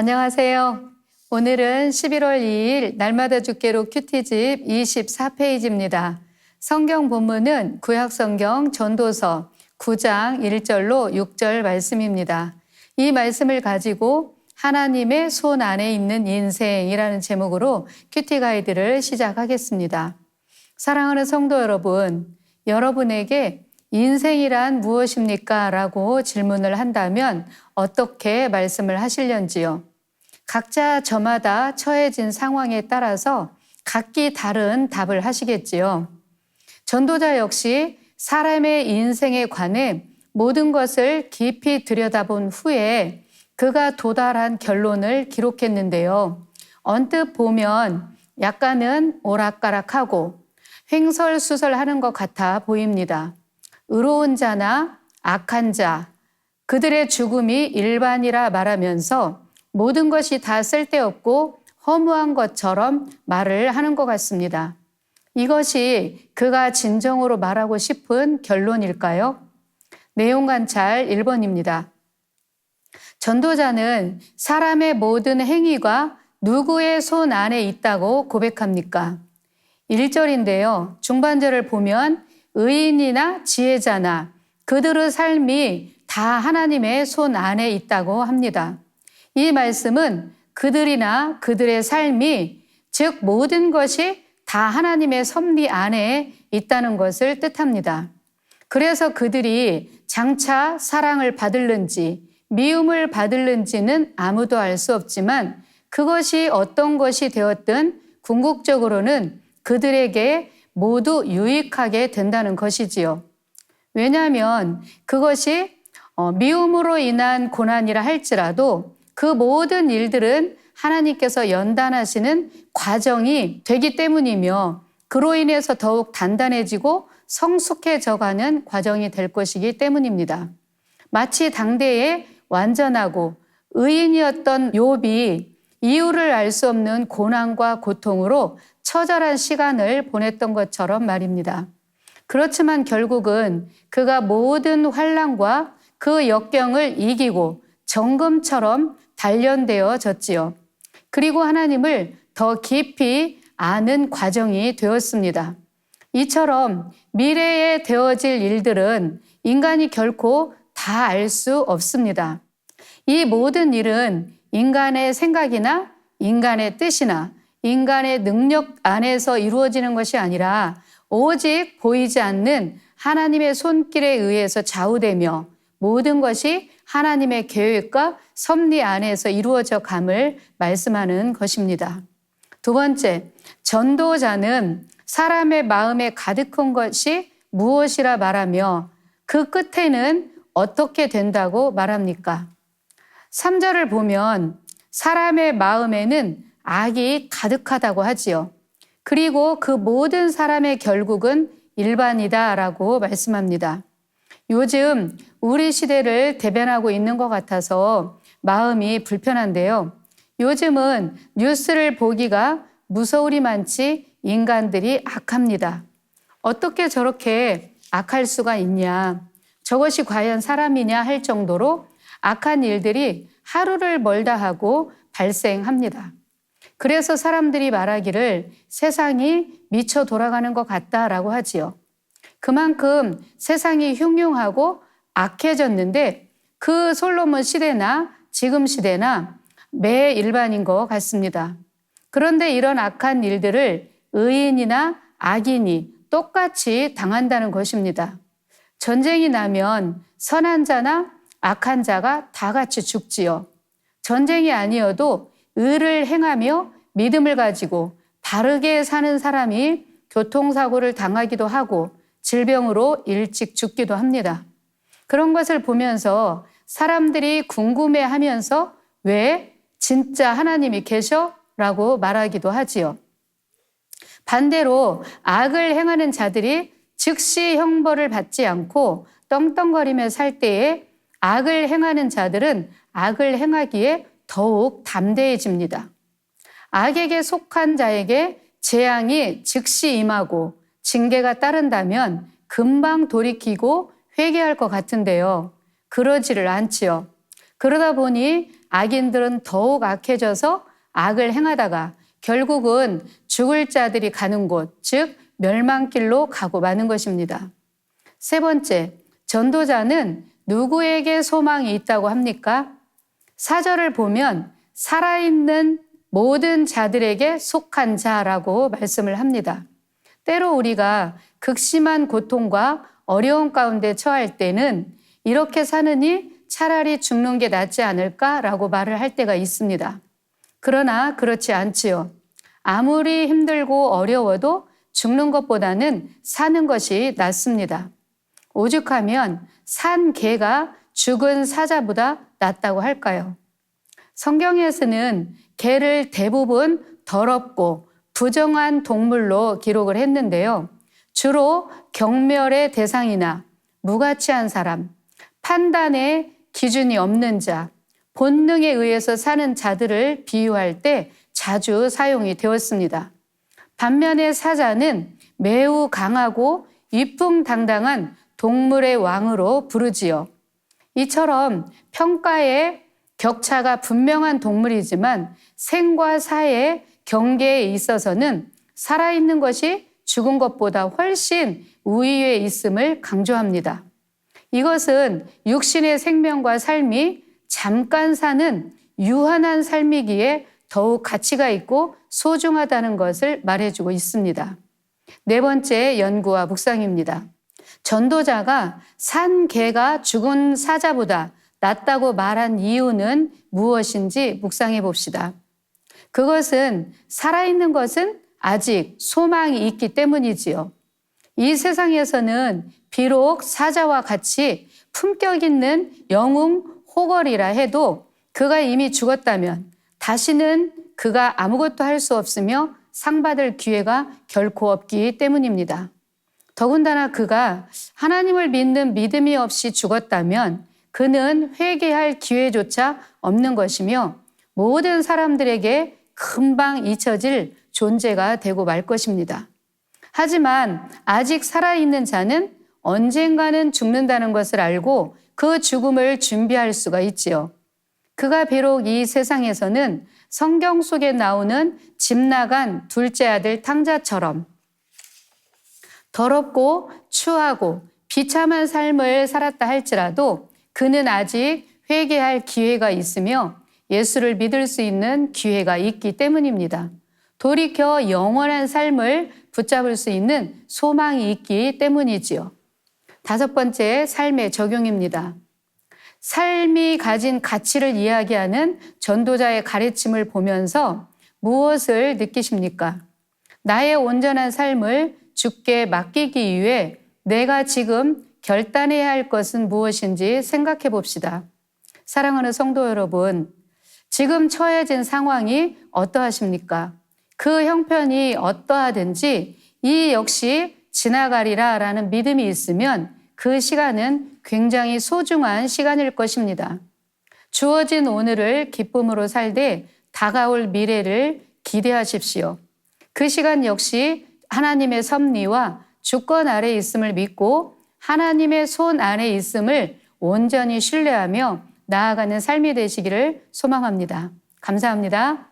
안녕하세요. 오늘은 11월 2일 날마다 죽게로 큐티집 24페이지입니다. 성경 본문은 구약성경 전도서 9장 1절로 6절 말씀입니다. 이 말씀을 가지고 하나님의 손 안에 있는 인생이라는 제목으로 큐티 가이드를 시작하겠습니다. 사랑하는 성도 여러분, 여러분에게 인생이란 무엇입니까? 라고 질문을 한다면 어떻게 말씀을 하실련지요? 각자 저마다 처해진 상황에 따라서 각기 다른 답을 하시겠지요. 전도자 역시 사람의 인생에 관해 모든 것을 깊이 들여다본 후에 그가 도달한 결론을 기록했는데요. 언뜻 보면 약간은 오락가락하고 횡설수설하는 것 같아 보입니다. 의로운 자나 악한 자, 그들의 죽음이 일반이라 말하면서 모든 것이 다 쓸데없고 허무한 것처럼 말을 하는 것 같습니다. 이것이 그가 진정으로 말하고 싶은 결론일까요? 내용 관찰 1번입니다. 전도자는 사람의 모든 행위가 누구의 손 안에 있다고 고백합니까? 1절인데요. 중반절을 보면 의인이나 지혜자나 그들의 삶이 다 하나님의 손 안에 있다고 합니다. 이 말씀은 그들이나 그들의 삶이 즉 모든 것이 다 하나님의 섭리 안에 있다는 것을 뜻합니다. 그래서 그들이 장차 사랑을 받을는지 미움을 받을는지는 아무도 알 수 없지만 그것이 어떤 것이 되었든 궁극적으로는 그들에게 모두 유익하게 된다는 것이지요. 왜냐하면 그것이 어, 미움으로 인한 고난이라 할지라도 그 모든 일들은 하나님께서 연단하시는 과정이 되기 때문이며 그로 인해서 더욱 단단해지고 성숙해져가는 과정이 될 것이기 때문입니다. 마치 당대에 완전하고 의인이었던 욥이 이유를 알 수 없는 고난과 고통으로 처절한 시간을 보냈던 것처럼 말입니다. 그렇지만 결국은 그가 모든 환란과 그 역경을 이기고 정금처럼 단련되어졌지요. 그리고 하나님을 더 깊이 아는 과정이 되었습니다. 이처럼 미래에 되어질 일들은 인간이 결코 다 알 수 없습니다. 이 모든 일은 인간의 생각이나 인간의 뜻이나 인간의 능력 안에서 이루어지는 것이 아니라 오직 보이지 않는 하나님의 손길에 의해서 좌우되며 모든 것이 하나님의 계획과 섭리 안에서 이루어져 감을 말씀하는 것입니다. 두 번째, 전도자는 사람의 마음에 가득한 것이 무엇이라 말하며 그 끝에는 어떻게 된다고 말합니까? 3절을 보면 사람의 마음에는 악이 가득하다고 하지요. 그리고 그 모든 사람의 결국은 일반이다라고 말씀합니다. 요즘 우리 시대를 대변하고 있는 것 같아서 마음이 불편한데요. 요즘은 뉴스를 보기가 무서울이 많지 인간들이 악합니다. 어떻게 저렇게 악할 수가 있냐. 저것이 과연 사람이냐 할 정도로 악한 일들이 하루를 멀다 하고 발생합니다. 그래서 사람들이 말하기를 세상이 미쳐 돌아가는 것 같다라고 하지요. 그만큼 세상이 흉흉하고 악해졌는데 그 솔로몬 시대나 지금 시대나 매 일반인 것 같습니다. 그런데 이런 악한 일들을 의인이나 악인이 똑같이 당한다는 것입니다. 전쟁이 나면 선한 자나 악한 자가 다 같이 죽지요. 전쟁이 아니어도 의를 행하며 믿음을 가지고 바르게 사는 사람이 교통사고를 당하기도 하고 질병으로 일찍 죽기도 합니다. 그런 것을 보면서 사람들이 궁금해 하면서 왜 진짜 하나님이 계셔? 라고 말하기도 하지요. 반대로 악을 행하는 자들이 즉시 형벌을 받지 않고 떵떵거리며 살 때에 악을 행하는 자들은 악을 행하기에 더욱 담대해집니다. 악에게 속한 자에게 재앙이 즉시 임하고 징계가 따른다면 금방 돌이키고 회개할 것 같은데요. 그러지를 않지요. 그러다 보니 악인들은 더욱 악해져서 악을 행하다가 결국은 죽을 자들이 가는 곳, 즉 멸망길로 가고 마는 것입니다. 세 번째, 전도자는 누구에게 소망이 있다고 합니까? 사절을 보면 살아있는 모든 자들에게 속한 자라고 말씀을 합니다. 때로 우리가 극심한 고통과 어려운 가운데 처할 때는 이렇게 사느니 차라리 죽는 게 낫지 않을까라고 말을 할 때가 있습니다. 그러나 그렇지 않지요. 아무리 힘들고 어려워도 죽는 것보다는 사는 것이 낫습니다. 오죽하면 산 개가 죽은 사자보다 낫다고 할까요? 성경에서는 개를 대부분 더럽고 부정한 동물로 기록을 했는데요. 주로 경멸의 대상이나 무가치한 사람, 판단의 기준이 없는 자, 본능에 의해서 사는 자들을 비유할 때 자주 사용이 되었습니다. 반면에 사자는 매우 강하고 위풍당당한 동물의 왕으로 부르지요. 이처럼 평가의 격차가 분명한 동물이지만 생과 사의 경계에 있어서는 살아있는 것이 죽은 것보다 훨씬 우위에 있음을 강조합니다. 이것은 육신의 생명과 삶이 잠깐 사는 유한한 삶이기에 더욱 가치가 있고 소중하다는 것을 말해주고 있습니다. 네 번째 연구와 묵상입니다. 전도자가 산 개가 죽은 사자보다 낫다고 말한 이유는 무엇인지 묵상해 봅시다. 그것은 살아있는 것은 아직 소망이 있기 때문이지요. 이 세상에서는 비록 사자와 같이 품격 있는 영웅 호걸이라 해도 그가 이미 죽었다면 다시는 그가 아무것도 할 수 없으며 상 받을 기회가 결코 없기 때문입니다. 더군다나 그가 하나님을 믿는 믿음이 없이 죽었다면 그는 회개할 기회조차 없는 것이며 모든 사람들에게 금방 잊혀질 존재가 되고 말 것입니다. 하지만 아직 살아있는 자는 언젠가는 죽는다는 것을 알고 그 죽음을 준비할 수가 있지요. 그가 비록 이 세상에서는 성경 속에 나오는 집 나간 둘째 아들 탕자처럼 더럽고 추하고 비참한 삶을 살았다 할지라도 그는 아직 회개할 기회가 있으며 예수를 믿을 수 있는 기회가 있기 때문입니다. 돌이켜 영원한 삶을 붙잡을 수 있는 소망이 있기 때문이지요. 다섯 번째 삶의 적용입니다. 삶이 가진 가치를 이야기하는 전도자의 가르침을 보면서 무엇을 느끼십니까? 나의 온전한 삶을 주께 맡기기 위해 내가 지금 결단해야 할 것은 무엇인지 생각해 봅시다. 사랑하는 성도 여러분, 지금 처해진 상황이 어떠하십니까? 그 형편이 어떠하든지 이 역시 지나가리라 라는 믿음이 있으면 그 시간은 굉장히 소중한 시간일 것입니다. 주어진 오늘을 기쁨으로 살되 다가올 미래를 기대하십시오. 그 시간 역시 하나님의 섭리와 주권 아래 있음을 믿고 하나님의 손 안에 있음을 온전히 신뢰하며 나아가는 삶이 되시기를 소망합니다. 감사합니다.